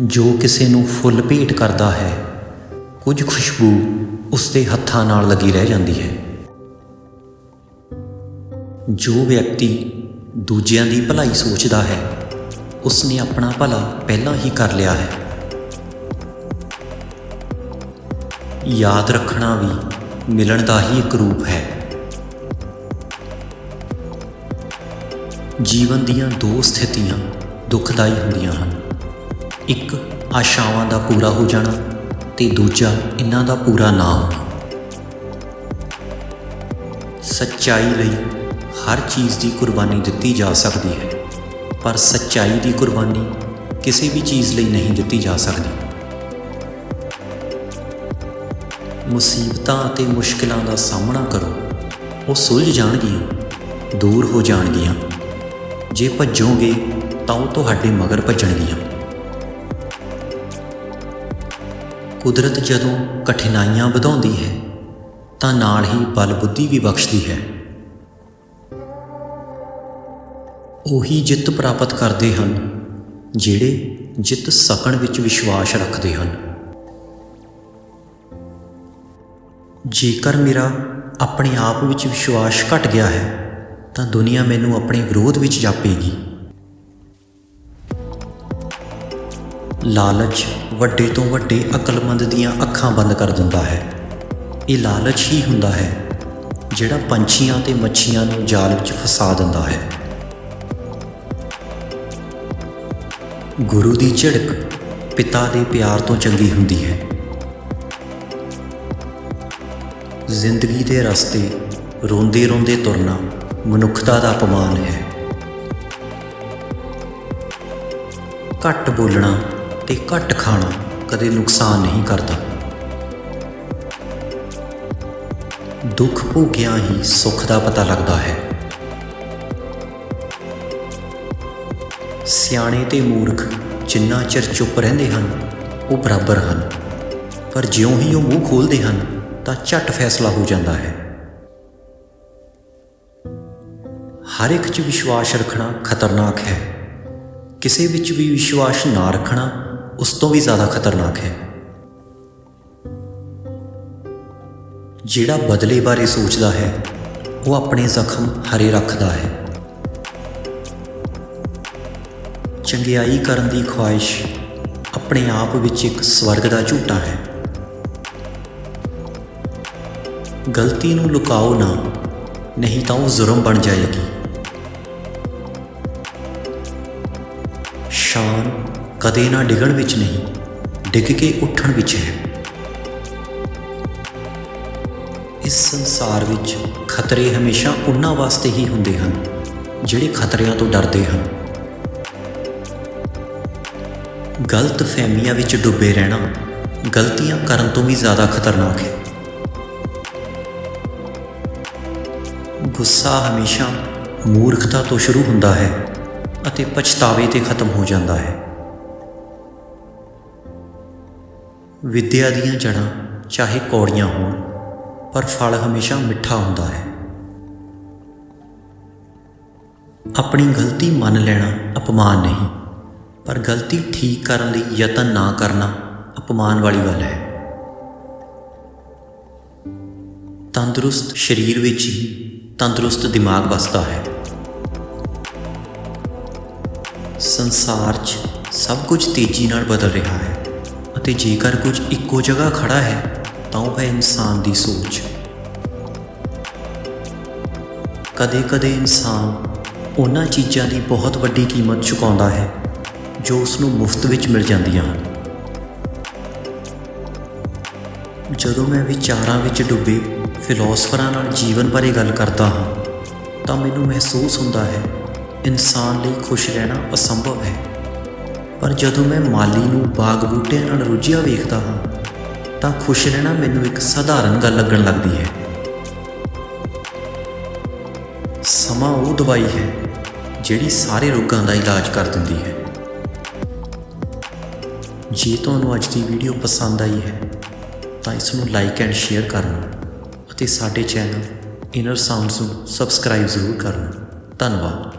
ਜੋ ਕਿਸੇ ਨੂੰ ਫੁੱਲ ਭੇਟ ਕਰਦਾ ਹੈ, ਕੁਝ ਖੁਸ਼ਬੂ ਉਸ ਦੇ ਹੱਥਾਂ ਨਾਲ ਲੱਗੀ ਰਹਿ ਜਾਂਦੀ ਹੈ। ਜੋ ਵਿਅਕਤੀ ਦੂਜਿਆਂ ਦੀ ਭਲਾਈ ਸੋਚਦਾ ਹੈ ਉਸ ਨੇ ਆਪਣਾ ਭਲਾ ਪਹਿਲਾਂ ਹੀ ਕਰ ਲਿਆ ਹੈ। ਯਾਦ ਰੱਖਣਾ ਵੀ ਮਿਲਣ ਦਾ ਹੀ ਇੱਕ ਰੂਪ ਹੈ। ਜੀਵਨ ਦੀਆਂ ਦੋ ਸਥਿਤੀਆਂ ਦੁਖਦਾਈ ਹੁੰਦੀਆਂ ਹਨ। ਇੱਕ ਆਸ਼ਾਵਾਂ ਦਾ ਪੂਰਾ ਹੋ ਜਾਣਾ ਤੇ ਦੂਜਾ ਇਹਨਾਂ ਦਾ ਪੂਰਾ ਨਾ ਹੋਣਾ। ਸੱਚਾਈ ਲਈ ਹਰ ਚੀਜ਼ ਦੀ ਕੁਰਬਾਨੀ ਦਿੱਤੀ ਜਾ ਸਕਦੀ ਹੈ, ਪਰ ਸੱਚਾਈ ਦੀ ਕੁਰਬਾਨੀ ਕਿਸੇ ਵੀ ਚੀਜ਼ ਲਈ ਨਹੀਂ ਦਿੱਤੀ ਜਾ ਸਕਦੀ। ਮੁਸੀਬਤਾਂ ਅਤੇ ਮੁਸ਼ਕਲਾਂ ਦਾ ਸਾਹਮਣਾ ਕਰੋ, ਉਹ ਸੁਲਝ ਜਾਣਗੀਆਂ, ਦੂਰ ਹੋ ਜਾਣਗੀਆਂ। ਜੇ ਭੱਜੋਗੇ ਤਾਂ ਉਹ ਤੁਹਾਡੇ ਮਗਰ ਭੱਜਣਗੀਆਂ। ਕੁਦਰਤ ਜਦੋਂ ਕਠਿਨਾਈਆਂ ਵਧਾਉਂਦੀ ਹੈ, ਤਾਂ ਨਾਲ ਹੀ ਬਲ ਬੁੱਧੀ ਵੀ ਬਖਸ਼ਦੀ ਹੈ। ਉਹੀ ਜਿੱਤ ਪ੍ਰਾਪਤ ਕਰਦੇ ਹਨ, ਜਿਹੜੇ ਜਿੱਤ ਸਕਣ ਵਿੱਚ ਵਿਸ਼ਵਾਸ ਰੱਖਦੇ ਹਨ। ਜੇਕਰ ਮੇਰਾ ਆਪਣੇ ਆਪ ਵਿੱਚ ਵਿਸ਼ਵਾਸ ਘਟ ਗਿਆ ਹੈ, ਤਾਂ ਦੁਨੀਆ ਮੈਨੂੰ ਆਪਣੇ ਵਿਰੋਧ ਵਿੱਚ ਜਾਪੇਗੀ। ਲਾਲਚ ਵੱਡੇ ਤੋਂ ਵੱਡੇ ਅਕਲਮੰਦ ਦੀਆਂ ਅੱਖਾਂ ਬੰਦ ਕਰ ਦਿੰਦਾ ਹੈ। ਇਹ ਲਾਲਚ ਹੀ ਹੁੰਦਾ ਹੈ, ਜਿਹੜਾ ਪੰਛੀਆਂ ਤੇ ਮੱਛੀਆਂ ਨੂੰ ਜਾਲ ਵਿੱਚ ਫਸਾ ਦਿੰਦਾ ਹੈ। ਗੁਰੂ ਦੀ ਝਿੜਕ ਪਿਤਾ ਦੇ ਪਿਆਰ ਤੋਂ ਚੰਗੀ ਹੁੰਦੀ ਹੈ। ਜ਼ਿੰਦਗੀ ਦੇ ਰਸਤੇ ਰੋਂਦੇ ਰੋਂਦੇ ਤੁਰਨਾ ਮਨੁੱਖਤਾ ਦਾ ਅਪਮਾਨ ਹੈ। ਘੱਟ ਬੋਲਣਾ ਤੇ ਘੱਟ ਖਾਣਾ ਕਦੇ ਨੁਕਸਾਨ ਨਹੀਂ ਕਰਦਾ। ਦੁੱਖ ਭੋਗਿਆਂ ਹੀ ਸੁੱਖ ਦਾ ਪਤਾ ਲੱਗਦਾ ਹੈ। ਸਿਆਣੇ ਤੇ ਮੂਰਖ ਜਿੰਨਾ ਚਿਰ ਚੁੱਪ ਰਹਿੰਦੇ ਹਨ, ਉਹ ਬਰਾਬਰ ਹਨ। ਪਰ ਜਿਉਂ ਹੀ ਉਹ ਮੂੰਹ ਖੋਲਦੇ ਹਨ, ਤਾਂ ਝਟ ਫੈਸਲਾ ਹੋ ਜਾਂਦਾ ਹੈ। ਹਰ ਇੱਕ 'ਚ ਵਿਸ਼ਵਾਸ ਰੱਖਣਾ ਖਤਰਨਾਕ ਹੈ। ਕਿਸੇ ਵਿੱਚ ਵੀ ਵਿਸ਼ਵਾਸ ਨਾ ਰੱਖਣਾ ਉਸ ਤੋਂ ਵੀ ਜ਼ਿਆਦਾ ਖਤਰਨਾਕ ਹੈ। ਜਿਹੜਾ ਬਦਲੇ ਬਾਰੇ ਸੋਚਦਾ ਹੈ, ਉਹ ਆਪਣੇ ਜ਼ਖਮ ਹਰੇ ਰੱਖਦਾ ਹੈ। ਚੰਗਿਆਈ ਕਰਨ ਦੀ ਖੁਆਇਸ਼ ਆਪਣੇ ਆਪ ਵਿੱਚ ਇੱਕ ਸਵਰਗ ਦਾ ਝੂਟਾ ਹੈ। ਗਲਤੀ ਨੂੰ ਲੁਕਾਓ ਨਾ, ਨਹੀਂ ਤਾਂ ਉਹ ਜ਼ੁਰਮ ਬਣ ਜਾਏਗੀ। ਸ਼ਾਨ ਕਦੇ ਨਾ ਡਿੱਗਣ ਵਿੱਚ ਨਹੀਂ, ਡਿੱਗ ਕੇ ਉੱਠਣ ਵਿੱਚ ਹੈ। ਇਸ ਸੰਸਾਰ ਵਿੱਚ ਖਤਰੇ ਹਮੇਸ਼ਾ ਉਹਨਾਂ ਵਾਸਤੇ ਹੀ ਹੁੰਦੇ ਹਨ, ਜਿਹੜੇ ਖਤਰਿਆਂ ਤੋਂ ਡਰਦੇ ਹਨ। ਗਲਤ ਫਹਿਮੀਆਂ ਵਿੱਚ ਡੁੱਬੇ ਰਹਿਣਾ ਗਲਤੀਆਂ ਕਰਨ ਤੋਂ ਵੀ ਜ਼ਿਆਦਾ ਖਤਰਨਾਕ ਹੈ। ਗੁੱਸਾ ਹਮੇਸ਼ਾ ਮੂਰਖਤਾ ਤੋਂ ਸ਼ੁਰੂ ਹੁੰਦਾ ਹੈ ਅਤੇ ਪਛਤਾਵੇ ਤੇ ਖਤਮ ਹੋ ਜਾਂਦਾ ਹੈ। ਵਿੱਦਿਆ ਦੀਆਂ ਜੜ੍ਹਾਂ ਚਾਹੇ ਕੌੜੀਆਂ ਹੋਣ, ਪਰ ਫਲ ਹਮੇਸ਼ਾ ਮਿੱਠਾ ਹੁੰਦਾ ਹੈ। ਆਪਣੀ ਗਲਤੀ ਮੰਨ ਲੈਣਾ ਅਪਮਾਨ ਨਹੀਂ, ਪਰ ਗਲਤੀ ਠੀਕ ਕਰਨ ਲਈ ਯਤਨ ਨਾ ਕਰਨਾ ਅਪਮਾਨ ਵਾਲੀ ਗੱਲ ਹੈ। ਤੰਦਰੁਸਤ ਸਰੀਰ ਵਿੱਚ ਹੀ ਤੰਦਰੁਸਤ ਦਿਮਾਗ ਵਸਦਾ ਹੈ। ਸੰਸਾਰ 'ਚ ਸਭ ਕੁਝ ਤੇਜ਼ੀ ਨਾਲ ਬਦਲ ਰਿਹਾ ਹੈ। ਅਤੇ ਜੇਕਰ ਕੁਝ ਇੱਕੋ ਜਗ੍ਹਾ ਖੜਾ ਹੈ, ਤਾਂ ਉਹ ਹੈ ਇਨਸਾਨ ਦੀ ਸੋਚ। ਕਦੇ-ਕਦੇ ਇਨਸਾਨ ਉਹਨਾਂ ਚੀਜ਼ਾਂ ਦੀ ਬਹੁਤ ਵੱਡੀ ਕੀਮਤ ਚੁਕਾਉਂਦਾ ਹੈ, ਜੋ ਉਸ ਨੂੰ ਮੁਫਤ ਵਿੱਚ ਮਿਲ ਜਾਂਦੀਆਂ ਹਨ। ਜਦੋਂ ਮੈਂ ਵਿਚਾਰਾਂ ਵਿੱਚ ਡੁੱਬੇ, ਫਿਲਾਸਫਰਾਂ ਨਾਲ ਜੀਵਨ ਬਾਰੇ ਗੱਲ ਕਰਦਾ ਹਾਂ, ਤਾਂ ਮੈਨੂੰ ਮਹਿਸੂਸ ਹੁੰਦਾ ਹੈ, ਇਨਸਾਨ ਲਈ ਖੁਸ਼ ਰਹਿਣਾ ਅਸੰਭਵ ਹੈ। ਪਰ ਜਦੋਂ ਮੈਂ ਮਾਲੀ ਨੂੰ ਬਾਗ ਬੂਟਿਆਂ ਨਾਲ ਰੁੱਝਿਆ ਵੇਖਦਾ ਹਾਂ, ਤਾਂ ਖੁਸ਼ ਰਹਿਣਾ ਮੈਨੂੰ ਇੱਕ ਸਧਾਰਨ ਗੱਲ ਲੱਗਣ ਲੱਗਦੀ ਹੈ। ਸਮਾਂ ਉਹ ਦਵਾਈ ਹੈ ਜਿਹੜੀ ਸਾਰੇ ਰੋਗਾਂ ਦਾ ਇਲਾਜ ਕਰ ਦਿੰਦੀ ਹੈ। ਜੇ ਤੁਹਾਨੂੰ ਅੱਜ ਦੀ ਵੀਡੀਓ ਪਸੰਦ ਆਈ ਹੈ, ਤਾਂ ਇਸ ਨੂੰ ਲਾਈਕ ਐਂਡ ਸ਼ੇਅਰ ਕਰਨਾ ਅਤੇ ਸਾਡੇ ਚੈਨਲ ਇਨਰ ਸਾਊਂਡਸ ਨੂੰ ਸਬਸਕ੍ਰਾਈਬ ਜ਼ਰੂਰ ਕਰਨਾ। ਧੰਨਵਾਦ।